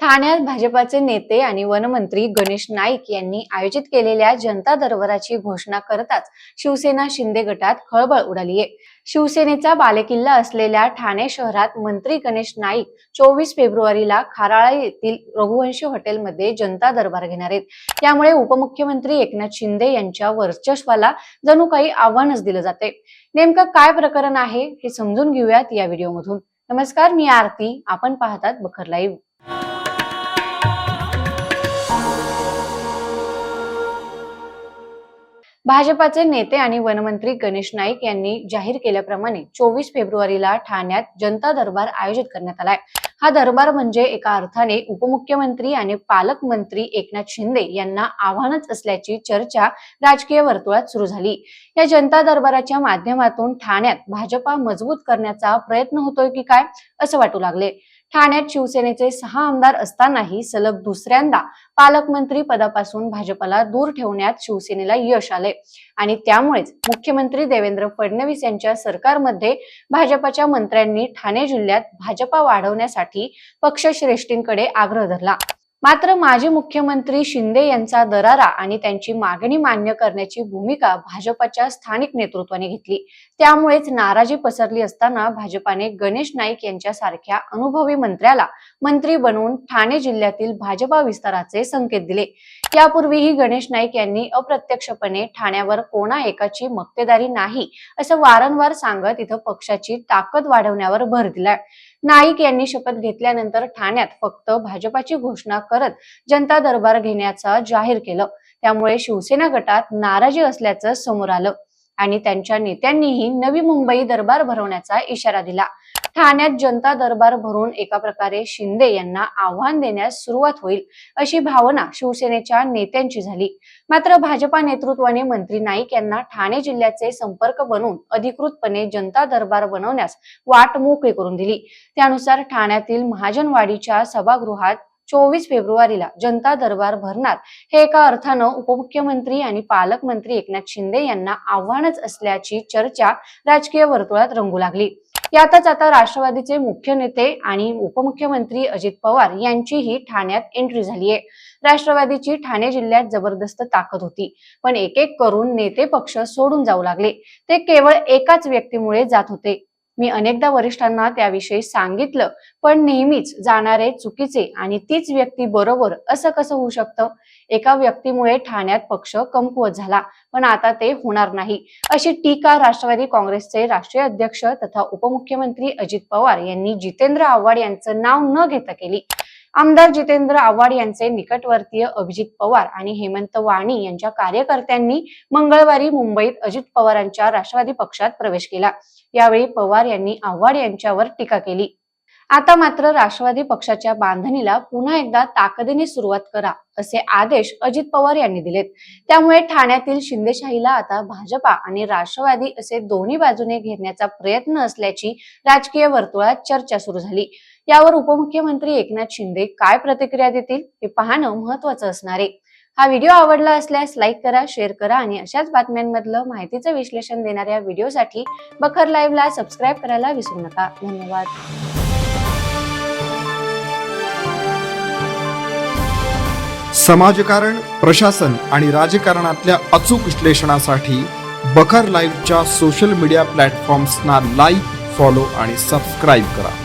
ठाण्यात भाजपाचे नेते आणि वनमंत्री गणेश नाईक यांनी आयोजित केलेल्या जनता दरबाराची घोषणा करताच शिवसेना शिंदे गटात खळबळ उडाली आहे शिवसेनेचा बालेकिल्ला असलेल्या ठाणे शहरात मंत्री गणेश नाईक चोवीस फेब्रुवारीला खाराळा येथील रघुवंशी हॉटेलमध्ये जनता दरबार घेणार आहेत. त्यामुळे उपमुख्यमंत्री एकनाथ शिंदे यांच्या वर्चस्वाला जणू काही आव्हानच दिलं जाते नेमकं काय प्रकरण आहे हे समजून घेऊयात या व्हिडिओमधून. नमस्कार मी आरती. आपण पाहतात बखर लाईव्ह. भाजपाचे नेते आणि वनमंत्री गणेश नाईक यांनी जाहीर केल्याप्रमाणे चोवीस फेब्रुवारीला ठाण्यात जनता दरबार आयोजित करण्यात आलाय. हा दरबार म्हणजे एका अर्थाने उपमुख्यमंत्री आणि पालकमंत्री एकनाथ शिंदे यांना आव्हानच असल्याची चर्चा राजकीय वर्तुळात सुरू झाली. या जनता दरबाराच्या माध्यमातून ठाण्यात भाजपा मजबूत करण्याचा प्रयत्न होतोय की काय असं वाटू लागले. ठाण्यात शिवसेनेचे सहा आमदार असतानाही सलग दुसऱ्यांदा पालकमंत्री पदापासून भाजपला दूर ठेवण्यात शिवसेनेला यश आले. आणि त्यामुळेच मुख्यमंत्री देवेंद्र फडणवीस यांच्या सरकारमध्ये भाजपच्या मंत्र्यांनी ठाणे जिल्ह्यात भाजपा वाढवण्यासाठी पक्षश्रेष्ठींकडे आग्रह धरला. मात्र माजी मुख्यमंत्री शिंदे यांचा दरारा आणि त्यांची मागणी मान्य करण्याची भूमिका भाजपच्या स्थानिक नेतृत्वाने घेतली. त्यामुळेच नाराजी पसरली असताना भाजपाने गणेश नाईक यांच्यासारख्या अनुभवी मंत्र्याला मंत्री बनवून ठाणे जिल्ह्यातील भाजपा विस्ताराचे संकेत दिले. यापूर्वीही गणेश नाईक यांनी अप्रत्यक्षपणे ठाण्यावर कोणा एकाची मक्तेदारी नाही असं वारंवार सांगत इथं पक्षाची ताकद वाढवण्यावर भर दिलाय. नाईक यांनी शपथ घेतल्यानंतर ठाण्यात फक्त भाजपाची घोषणा करत जनता दरबार घेण्याचा जाहीर केलं. त्यामुळे शिवसेना गटात नाराजी असल्याचं समोर आलं. आणि त्यांच्या नेत्यांनीही नवी मुंबई दरबार भरवण्याचा इशारा दिला. ठाण्यात जनता दरबार भरून एका प्रकारे शिंदे यांना आव्हान देण्यास सुरुवात होईल अशी भावना शिवसेनेच्या नेत्यांची झाली. मात्र भाजपा नेतृत्वाने मंत्री नाईक यांना ठाणे जिल्ह्याचे संपर्क बनवून अधिकृतपणे जनता दरबार बनवण्यास वाट मोकळी करून दिली. त्यानुसार ठाण्यातील महाजनवाडीच्या सभागृहात चोवीस फेब्रुवारीला जनता दरबार भरणार. हे एका अर्थानं उपमुख्यमंत्री आणि पालकमंत्री एकनाथ शिंदे यांना आव्हानच असल्याची चर्चा राजकीय वर्तुळात रंगू लागली. यातच आता राष्ट्रवादीचे मुख्य नेते आणि उपमुख्यमंत्री अजित पवार यांचीही ठाण्यात एंट्री झाली आहे राष्ट्रवादीची ठाणे जिल्ह्यात जबरदस्त ताकद होती. पण एक एक करून नेते पक्ष सोडून जाऊ लागले. ते केवळ एकाच व्यक्तीमुळे जात होते. मी अनेकदा वरिष्ठांना त्याविषयी सांगितलं पण नेहमीच जाणारे चुकीचे आणि तीच व्यक्ती बरोबर असं कसं होऊ शकतं? एका व्यक्तीमुळे ठाण्यात पक्ष कमकुवत झाला पण आता ते होणार नाही. अशी टीका राष्ट्रवादी काँग्रेसचे राष्ट्रीय अध्यक्ष तथा उपमुख्यमंत्री अजित पवार यांनी जितेंद्र आव्हाड यांचं नाव न घेता केली. आमदार जितेंद्र आव्हाड यांचे निकटवर्तीय अभिजित पवार आणि हेमंत वाणी यांच्या कार्यकर्त्यांनी मंगळवारी मुंबईत अजित पवारांच्या राष्ट्रवादी पक्षात प्रवेश केला. यावेळी पवार यांनी आव्हाड यांच्यावर टीका केली. आता मात्र राष्ट्रवादी पक्षाच्या बांधणीला पुन्हा एकदा ताकदीने सुरुवात करा असे आदेश अजित पवार यांनी दिलेत. त्यामुळे ठाण्यातील शिंदेशाहीला आता भाजपा आणि राष्ट्रवादी असे दोन्ही बाजूने घेण्याचा प्रयत्न असल्याची राजकीय वर्तुळात चर्चा सुरू झाली. यावर उपमुख्यमंत्री एकनाथ शिंदे काय प्रतिक्रिया देतील हे पाहणं महत्वाचं असणार आहे. हा व्हिडिओ आवडला असल्यास लाईक करा शेअर करा आणि अशाच बातम्यांमधलं माहितीचं विश्लेषण देणाऱ्या व्हिडिओसाठी बखर लाईव्हला सबस्क्राईब करायला विसरू नका. धन्यवाद. समाजकारण प्रशासन आणि राजकारणातल्या अचूक विश्लेषणासाठी बखर लाईव्हच्या सोशल मीडिया प्लॅटफॉर्म्सना लाईक फॉलो आणि सबस्क्राईब करा.